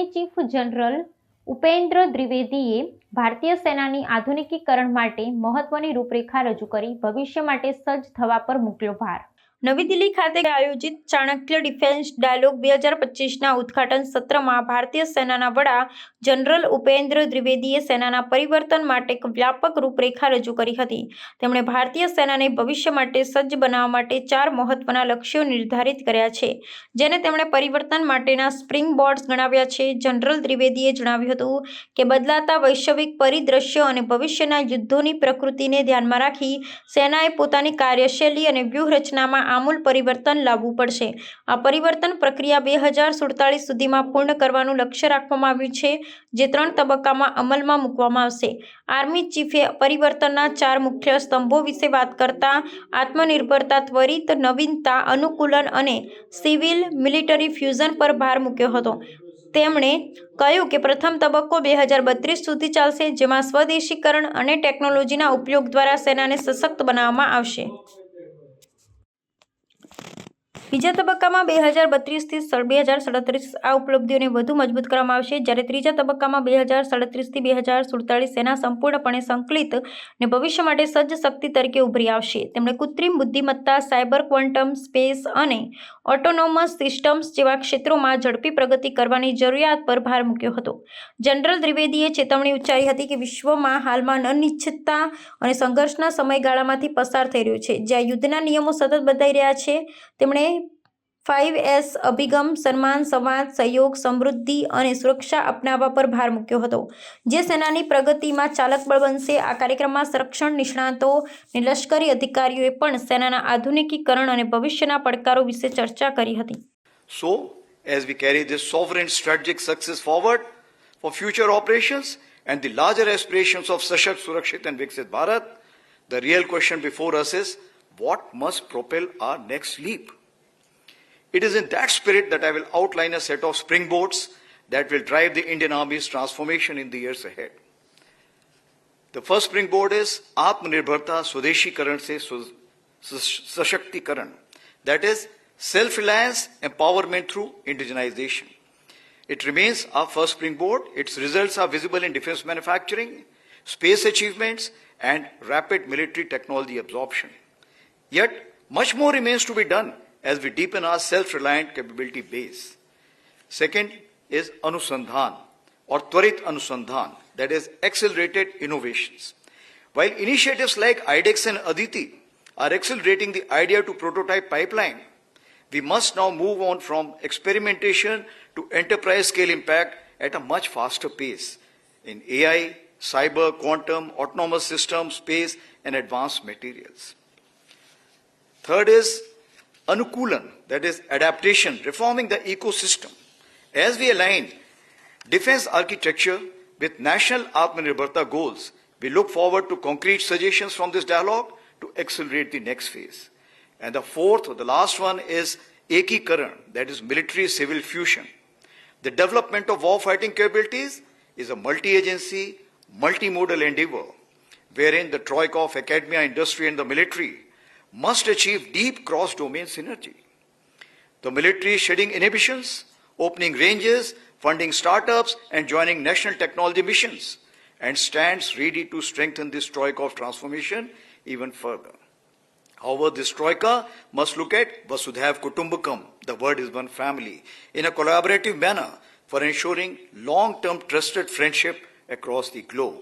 Army chief general Upendra દ્વિવેદીએ ભારતીય સેનાની આધુનિકીકરણ માટે મહત્વની રૂપરેખા રજૂ કરી ભવિષ્ય માટે સજ્જ થવા પર મૂક્યો ભાર નવી દિલ્હી ખાતે આયોજિત ચાણક્ય ડિફેન્સ ડાયલોગ બે હજાર પચીસના ઉદઘાટન સત્રમાં ભારતીય સેનાના વડા જનરલ ઉપેન્દ્ર દ્વિવેદીએ સેનાના પરિવર્તન માટે એક વ્યાપક રૂપરેખા રજૂ કરી હતી તેમણે ભારતીય સેનાને ભવિષ્ય માટે સજ્જ બનાવવા માટે ચાર મહત્વના લક્ષ્યો નિર્ધારિત કર્યા છે જેને તેમણે પરિવર્તન માટેના સ્પ્રિંગ બોર્ડ્સ ગણાવ્યા છે જનરલ દ્વિવેદીએ જણાવ્યું હતું કે બદલાતા વૈશ્વિક પરિદ્રશ્ય અને ભવિષ્યના યુદ્ધોની પ્રકૃતિને ધ્યાનમાં રાખી સેનાએ પોતાની કાર્યશૈલી અને વ્યૂહરચનામાં આમૂલ પરિવર્તન લાવવું પડશે આ પરિવર્તન પ્રક્રિયા બે હજાર સુડતાલીસ સુધીમાં પૂર્ણ કરવાનું લક્ષ્ય રાખવામાં આવ્યું છે જે ત્રણ તબક્કામાં અમલમાં મૂકવામાં આવશે આર્મી ચીફે પરિવર્તનના ચાર મુખ્ય સ્તંભો વિશે વાત કરતા આત્મનિર્ભરતા ત્વરિત નવીનતા અનુકૂલન અને સિવિલ મિલિટરી ફ્યુઝન પર ભાર મૂક્યો હતો તેમણે કહ્યું કે પ્રથમ તબક્કો બે હજાર બત્રીસ સુધી ચાલશે જેમાં સ્વદેશીકરણ અને ટેકનોલોજીના ઉપયોગ દ્વારા સેનાને સશક્ત બનાવવામાં આવશે બીજા તબક્કામાં બે હજાર બત્રીસથી બે હજાર સડત્રીસ આ ઉપલબ્ધિઓને વધુ મજબૂત કરવામાં આવશે જ્યારે ત્રીજા તબક્કામાં બે હજાર સડત્રીસથી બે હજાર સુડતાલીસ સેના સંપૂર્ણપણે સંકલિત અને ભવિષ્ય માટે સજ્જ શક્તિ તરીકે ઉભરી આવશે તેમણે કૃત્રિમ બુદ્ધિમત્તા સાયબર ક્વોન્ટમ સ્પેસ અને ઓટોનોમસ સિસ્ટમ્સ જેવા ક્ષેત્રોમાં ઝડપી પ્રગતિ કરવાની જરૂરિયાત પર ભાર મૂક્યો હતો જનરલ ત્રિવેદીએ ચેતવણી ઉચ્ચારી હતી કે વિશ્વમાં હાલમાં અનિશ્ચિતતા અને સંઘર્ષના સમયગાળામાંથી પસાર થઈ રહ્યું છે જ્યાં યુદ્ધના નિયમો સતત બદલાઈ રહ્યા છે તેમણે ફાઇવ એસ અભિગમ સન્માન સંવાદ સહયોગ સમૃદ્ધિ અને સુરક્ષા અપનાવવા પર ભાર મૂક્યો હતો જે સેનાની પ્રગતિમાં ચાલક બળ બનશે આ કાર્યક્રમમાં સંરક્ષણ નિષ્ણાતો અને લશ્કરી અધિકારીઓએ પણ સેનાના આધુનિકીકરણ અને ભવિષ્યના પડકારો વિશે ચર્ચા કરી હતી so as we carry this sovereign strategic success forward for future operations and the larger aspirations of સશક્ત સુરક્ષિત એન્ડ વિકસિત Bharat the real question before us is what must propel our next leap It is in that spirit that I will outline a set of springboards that will drive the Indian Army's transformation in the years ahead. The first springboard is Atmanirbharta karan Se karan, That is self-reliance, empowerment through indigenization. It remains our first springboard. Its results are visible in defense manufacturing, space achievements, and rapid military technology absorption. Yet, much more remains to be done as we deepen our self-reliant capability base. Second is anusandhan or twarit anusandhan, that is accelerated innovations. While initiatives like IDEX and Aditi are accelerating the idea to prototype pipeline, we must now move on from experimentation to enterprise scale impact at a much faster pace in AI, cyber, quantum, autonomous systems, space, and advanced materials. Third is Anukulan, that is adaptation, reforming the ecosystem. As we align defense architecture with national Atmanirbharta goals, we look forward to concrete suggestions from this dialogue to accelerate the next phase. And the fourth, or the last one, is Ekikaran, that is military-civil fusion. The development of warfighting capabilities is a multi-agency, multimodal endeavor, wherein the Troika of academia, industry, and the military must achieve deep cross-domain synergy. The military shedding inhibitions, opening ranges, funding startups, and joining national technology missions, and stands ready to strengthen this troika of transformation even further. However, this troika must look at Vasudhaiv Kutumbakam, the word is one family, in a collaborative manner for ensuring long-term trusted friendship across the globe.